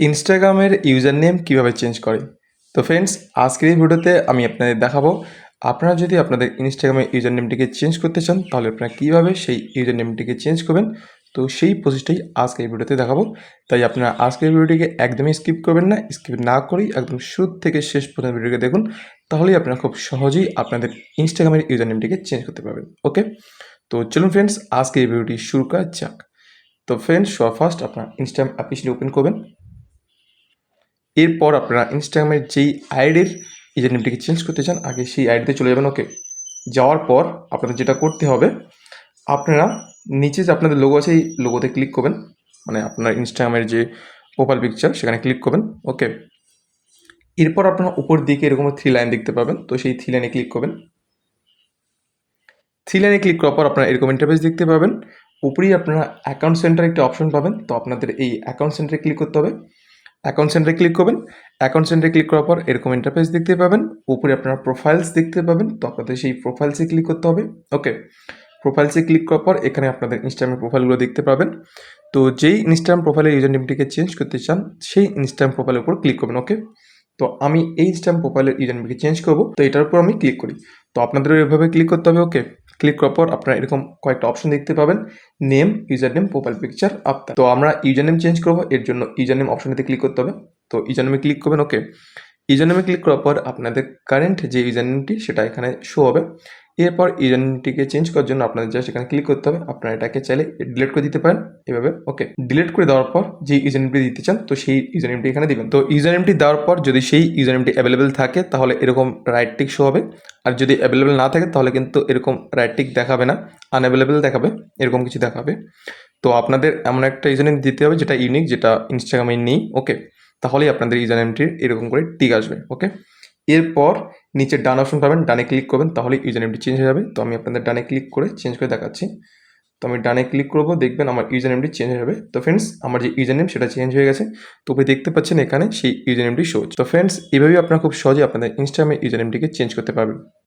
ইনস্টাগ্রামের user name কীভাবে change করে? তো ফ্রেন্ডস আজকের এই ভিডিওতে আমি আপনাদের দেখাবো, আপনারা যদি আপনাদের ইনস্টাগ্রামের ইউজার নেমটিকে চেঞ্জ করতে চান, তাহলে আপনারা কীভাবে সেই ইউজার নেমটিকে চেঞ্জ করবেন? তো সেই প্রসেসটাই আজকে এই ভিডিওতে দেখাবো। তাই আপনারা আজকের ভিডিওটিকে একদমই স্কিপ করবেন না স্কিপ না করেই একদম শুরু থেকে শেষ পর্যন্ত ভিডিওকে দেখুন, তাহলেই আপনারা খুব সহজেই আপনাদের ইনস্টাগ্রামের ইউজার নেমটিকে চেঞ্জ করতে পারবেন ওকে তো চলুন ফ্রেন্ডস আজকে এই ভিডিওটি শুরু করা যাক। তো ফ্রেন্ডস ফার্স্ট আপনার ইনস্টাগ্রাম অ্যাপ্লিকেশনটি ওপেন করবেন। এরপর আপনারা ইনস্টাগ্রামের যেই আইডির ইউজার নেমটিকে চেঞ্জ করতে চান, আগে সেই আইডিতে চলে যাবেন ওকে যাওয়ার পর আপনাদের যেটা করতে হবে, আপনারা নিচে যে আপনাদের লোগো আছে, এই লোগোতে ক্লিক করবেন মানে আপনার ইনস্টাগ্রামের যে প্রোফাইল পিকচার সেখানে ক্লিক করবেন ওকে এরপর আপনারা উপর দিকে এরকম থ্রি লাইন দেখতে পাবেন, তো সেই থ্রি লাইনে ক্লিক করবেন। থ্রি লাইনে ক্লিক করার পর আপনারা এরকম ইন্টারফেস দেখতে পাবেন, উপরেই আপনারা অ্যাকাউন্ট সেন্টার একটা অপশন পাবেন, তো আপনাদের এই অ্যাকাউন্ট সেন্টারে ক্লিক করতে হবে। অ্যাকাউন্ট সেন্টারে ক্লিক করবেন। অ্যাকাউন্ট সেন্টারে ক্লিক করার পর এরকম ইন্টারফেস দেখতে পাবেন। উপরে আপনারা প্রোফাইলস দেখতে পাবেন। তো আপনাদের সেই প্রোফাইলসে ক্লিক করতে হবে। ওকে প্রোফাইলসে ক্লিক করার পর এখানে আপনাদের ইনস্টাগ্রামের প্রোফাইলগুলো দেখতে পাবেন। তো যেই ইনস্টাগ্রাম প্রোফাইলের ইউজার নেমটিকে চেঞ্জ করতে চান, সেই ইনস্টাগ্রাম প্রোফাইলের উপর ক্লিক করবেন। ওকে তো আমি এই ইনস্টাগ্রাম প্রোফাইলের ইউজার নেমটিকে চেঞ্জ করব। তো এটার উপর আমি ক্লিক করি। তো আপনাদেরও এভাবে ক্লিক করতে হবে। ওকে ক্লিক করার পর আপনারা এরকম কয়েকটা অপশন দেখতে পাবেন। Name user name profile picture আপনার তো আমরা ইউজার নেম চেঞ্জ করব, এর জন্য ইউজার নেম অপশনটিতে ক্লিক করতে হবে। তো ইউজার নেমে ক্লিক করবেন ওকে ইউজার নেমে ক্লিক করার পর আপনাদের কারেন্ট যে ইউজার নেমটি সেটা এখানে শো হবে। এরপর ইউজার নেমটিকে চেঞ্জ করার জন্য আপনাদের জাস্ট এখানে ক্লিক করতে হবে। আপনারা এটাকে চাইলে ডিলিট করে দিতে পারেন এভাবে ওকে ডিলিট করে দেওয়ার পর যে ইউজার নেমটি দিতে চান, তো সেই ইউজার নেমটি এখানে দিবেন। তো ইউজার নেমটি দেওয়ার পর যদি সেই ইউজার নেমটি অ্যাভেলেবেল থাকে, তাহলে এরকম রাইট টিক শো হবে। আর যদি অ্যাভেলেবেল না থাকে, তাহলে কিন্তু এরকম রাইট টিক দেখাবে না। আনঅ্যাভেলেবেল দেখাবে, এরকম কিছু দেখাবে। তো আপনাদের এমন একটা ইউজার নেম দিতে হবে যেটা ইউনিক যেটা ইনস্টাগ্রামে নেই ওকে তাহলেই আপনাদের ইউজার নেমটির এরকম করে টিক আসবে ওকে এরপর নিচে ডান অপশন পাবেন, ডানে ক্লিক করবেন তাহলে ইউজার নেমটি চেঞ্জ হয়ে যাবে। তো আমি আপনাদের ডানে ক্লিক করে চেঞ্জ করে দেখাচ্ছি। তো আমি ডানে ক্লিক করব, দেখবেন আমার ইউজার নেমটি চেঞ্জ হয়ে যাবে। তো ফ্রেন্ডস আমার যে ইউজার নেম সেটা চেঞ্জ হয়ে গেছে। তো আপনি দেখতে পাচ্ছেন এখানে সেই ইউজার নেমটি শো তো ফ্রেন্ডস এভাবেই আপনারা খুব সহজে আপনাদের ইনস্টাগ্রামে ইউজার নেমটিকে চেঞ্জ করতে পারবেন।